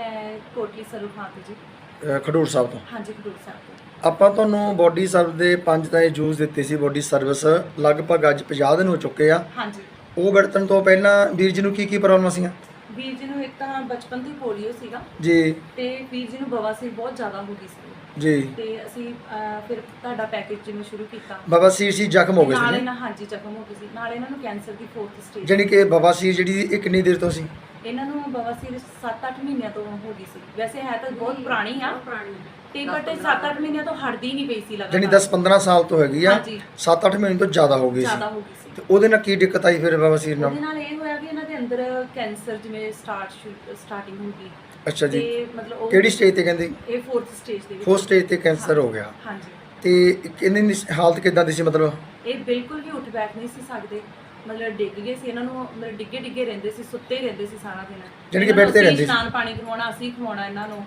ਮੈਂ ਕੋਟਲੀ ਜੀ। ਖਡੂਰ ਸਾਹਿਬ ਤੋਂ। ਹਾਂਜੀ ਖਡੂਰ ਸਾਹਿਬ ਤੋਂ। ਆਪਾਂ ਤੁਹਾਨੂੰ ਬੋਡੀ ਸਰਵ ਦੇ ਪੰਜ ਤਾਂ ਇਹ ਜੂਸ ਦਿੱਤੇ ਸੀ ਬੋਡੀ ਸਰਵਿਸ ਲਗਭਗ ਅੱਜ 50 ਦਿਨ ਹੋ ਚੁੱਕੇ ਆ। ਹਾਂਜੀ। ਉਹ ਵਰਤਣ ਤੋਂ ਪਹਿਲਾਂ ਵੀਰ ਜੀ ਨੂੰ ਕੀ ਕੀ ਪ੍ਰੋਬਲਮ ਸੀਆਂ ਵੀਰ ਜੀ ਨੂੰ ਇੱਕ ਤਾਂ ਬਚਪਨ ਤੋਂ ਹੀ ਪੋਲੀਓ ਸੀਗਾ ਜੀ। ਤੇ ਵੀਰ ਜੀ ਨੂੰ ਬਵਾਸੀਰ ਬਹੁਤ ਜ਼ਿਆਦਾ ਹੋ ਗਈ ਸੀ। ਜੀ। ਤੇ ਅਸੀਂ ਅਹ, ਫਿਰ ਤੁਹਾਡਾ ਪੈਕੇਜ ਜਿਵੇਂ ਸ਼ੁਰੂ ਕੀਤਾ। ਬਵਾਸੀਰ ਸੀ ਜ਼ਖਮ ਹੋ ਗਏ ਨਾਲ ਸੀ ਇਹਨਾਂ ਹਾਂਜੀ ਜ਼ਖਮ ਹੋ ਗਈ ਸੀ। ਨਾਲ ਇਹਨਾਂ ਨੂੰ ਕੈਂਸਰ ਦੀ 4th ਸਟੇਜ ਜਾਣੀ ਕਿ ਬਵਾਸੀਰ ਜਿਹੜੀ ਇਹ ਕਿੰਨੀ ਦੇਰ ਤੋਂ ਸੀ। ਇਹਨਾਂ ਨੂੰ ਬਵਾਸੀਰ 7-8 ਮਹੀਨਿਆਂ ਤੋਂ ਹੋ ਗਈ ਸੀ। ਵੈਸੇ ਹੈ ਤਾਂ ਬਹੁਤ ਪੁਰਾਣੀ ਆ। ਤੇ ਬਟ 7-8 ਮਹੀਨਿਆਂ ਤੋਂ ਹਟਦੀ ਨਹੀਂ ਪਈ ਸੀ ਜਾਣੀ ਲਗਾਤਾਰ। 10-15 ਸਾਲ ਤੋਂ ਹੈਗੀ ਆ। ਹਾਂਜੀ। 7-8 ਮਹੀਨੇ ਤੋਂ ਜ਼ਿਆਦਾ ਹੋ ਗਈ ਜ਼ਿਆਦਾ ਸੀ ਹੋ ਗਈ ਸੀ। ਤੇ ਉਹਦੇ ਨਾਲ ਕੀ ਦਿੱਕਤ ਆਈ ਫਿਰ ਬਵਾਸੀਰ ਨਾਲ? ਉਹਦੇ ਨਾਲ ਇਹ ਹੋਇਆ ਕਿ ਇਹਨਾਂ ਦੇ ਅੰਦਰ ਕੈਂਸਰ ਜਿਵੇਂ ਸਟਾਰਟ ਸਟਾਰਟਿੰਗ ਹੋ ਗਈ ਅੱਛਾ ਜੀ। ਤੇ ਮਤਲਬ ਉਹ ਕਿਹੜੀ ਸਟੇਜ ਤੇ ਕਹਿੰਦੇ? ਇਹ 4th ਸਟੇਜ ਦੇ ਵਿੱਚ। ਫੋਰਥ ਸਟੇਜ ਤੇ ਕੈਂਸਰ ਹੋ ਗਿਆ। ਹਾਂਜੀ। ਤੇ ਇਹਨਾਂ ਦੀ ਹਾਲਤ ਕਿਦਾਂ ਦੀ ਸੀ ਮਤਲਬ? ਇਹ ਬਿਲਕੁਲ ਵੀ ਉੱਠ ਬੈਠ ਨਹੀਂ ਸੀ ਸਕਦੇ। ਮਤਲਬ ਡਿੱਗ ਗਏ ਸੀ ਇਹਨਾਂ ਨੂੰ ਮਤਲਬ ਡਿੱਗੇ ਡਿੱਗੇ ਰਹਿੰਦੇ ਸੀ ਸੁੱਤੇ ਹੀ ਰਹਿੰਦੇ ਸੀ ਸਾਰਾ ਦਿਨ। ਜਾਣੀ ਕਿ ਇਹਨਾਂ ਨੂੰ ਬੈੱਡ ਤੇ ਅਸੀਂ ਰਹਿੰਦੇ ਸੀ। ਇਸ਼ਨਾਨ ਪਾਣੀ ਕਰਵਾਉਣਾ ਅਸੀਂ ਖਵਾਉਣਾ ਇਹਨਾਂ ਨੂੰ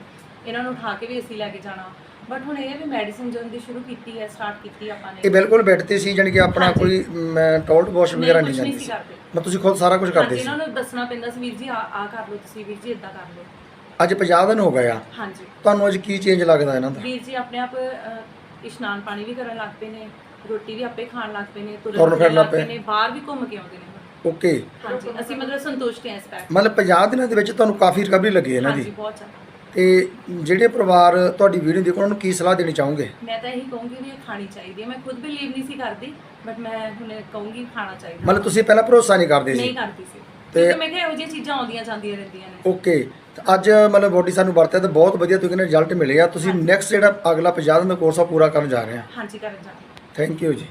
ਇਹਨਾਂ ਨੂੰ ਉਠਾ ਕੇ ਵੀ ਅਸੀਂ ਲੈ ਕੇ ਜਾਣਾ। ਬਟ ਹੁਣ ਇਹ ਹੈ ਵੀ ਮੈਡੀਸਿਨ ਜਦੋਂ ਦੀ ਸ਼ੁਰੂ ਕੀਤੀ ਹੈ ਸਟਾਰਟ ਕੀਤੀ ਆਪਾਂ ਨੇ। ਇਹ ਬਿਲਕੁਲ ਬੈੱਡ ਤੇ ਸੀ ਜਾਣੀ ਕਿ ਆਪਣਾ ਹਾਂਜੀ। ਕੋਈ ਮੈਂ ਟੋਲਟ ਵਾਸ਼ ਵਗੈਰਾ ਨਹੀਂ ਕੁਛ ਜਾਂਦੀ ਸੀ ਸੀ। ਕਰਦੇ। ਮੈਂ ਤੁਸੀਂ ਖੁਦ ਸਾਰਾ ਕੁਝ ਕਰਦੇ ਹਾਂਜੀ, ਸੀ। ਇਹਨਾਂ ਨੂੰ ਦੱਸਣਾ ਪੈਂਦਾ ਸੀ ਵੀਰ ਜੀ ਆ ਆ ਕਰ ਲਓ ਤੁਸੀਂ ਵੀਰ ਜੀ ਇਦਾਂ ਕਰ ਲਓ। ਅੱਜ 50 ਦਿਨ ਹੋ ਗਏ ਆ। ਹਾਂਜੀ। ਤੁਹਾਨੂੰ ਅੱਜ ਕੀ ਚੇਂਜ ਲੱਗਦਾ ਇਹਨਾਂ ਦਾ? ਵੀਰ ਜੀ ਆਪਣੇ ਆਪ ਅਹ, ਇਸ਼ਨਾਨ ਪਾਣੀ ਵੀ ਕਰਨ ਲੱਗ ਪਏ ਨੇ ਰੋਟੀ ਵੀ ਆਪੇ ਖਾਣ ਲੱਗ ਪਏ ਨੇ ਤੁਰਨ ਫਿਰਨ ਲੱਗ ਪਏ। ਨੇ ਬਾਹਰ ਵੀ ਘੁੰਮ ਕੇ ਆਉਂਦੇ ਨੇ। ਓਕੇ। ਹਾਂਜੀ ਅਸੀਂ ਮਤਲਬ ਸੰਤੁਸ਼ਟ ਹਾਂ ਇਸ ਪੈਕ ਮਤਲਬ 50 ਦਿਨਾਂ ਦੇ ਵਿੱਚ ਤੁਹਾਨੂੰ ਕਾਫੀ ਰਿਕਵਰੀ ਲੱਗੀ ਇਹਨਾਂ ਹਾਂਜੀ ਦੀ ਬਹੁਤ ਜ਼ਿਆਦਾ। ਤੇ ਜਿਹੜੇ ਪਰਿਵਾਰ ਤੁਹਾਡੀ ਵੀਡੀਓ ਦੇਖੋ ਉਹਨਾਂ ਨੂੰ ਕੀ ਸਲਾਹ ਦੇਣੀ ਚਾਹੋਗੇ? ਮੈਂ ਤਾਂ ਇਹੀ ਕਹੂੰਗੀ ਵੀ ਇਹ ਖਾਣੀ ਚਾਹੀਦੀ ਹੈ। ਮੈਂ ਖੁਦ ਬਿਲੀਵ ਨਹੀਂ ਸੀ ਕਰਦੀ ਬਟ ਮੈਂ ਹੁਣ ਕਹੂੰਗੀ ਖਾਣਾ ਚਾਹੀਦਾ। ਮਤਲਬ ਤੁਸੀਂ ਪਹਿਲਾਂ ਭਰੋਸਾ ਨਹੀਂ ਕਰਦੇ ਨਹੀਂ ਸੀ ਕਰਦੀ ਸੀ। ਤੇ- ਕਿਉਂਕਿ ਮੈਂ ਕਿਹਾ ਇਹੋ ਜਿਹੀਆਂ ਚੀਜ਼ਾਂ ਆਉਂਦੀਆਂ ਜਾਂਦੀਆਂ ਰਹਿੰਦੀਆਂ ਨੇ। ਓਕੇ ਤੇ ਅੱਜ ਮਤਲਬ ਬੋਡੀ ਸਾਨੂੰ ਵਰਤਿਆ ਤੇ ਬਹੁਤ ਵਧੀਆ ਤੁਸੀਂ ਕਹਿੰਦੇ ਰਿਜ਼ਲਟ ਮਿਲੇ ਆ। ਤੁਸੀਂ ਨੈਕਸਟ ਜਿਹੜਾ ਅਗਲਾ 50 ਦਿਨ ਦਾ ਕੋਰਸ ਆ ਪੂਰਾ ਕਰਨ ਜਾ ਰਹੇ ਆ। ਹਾਂਜੀ ਕਰਨ ਜਾਂਦੀ ਥੈਂਕ ਯੂ ਜੀ।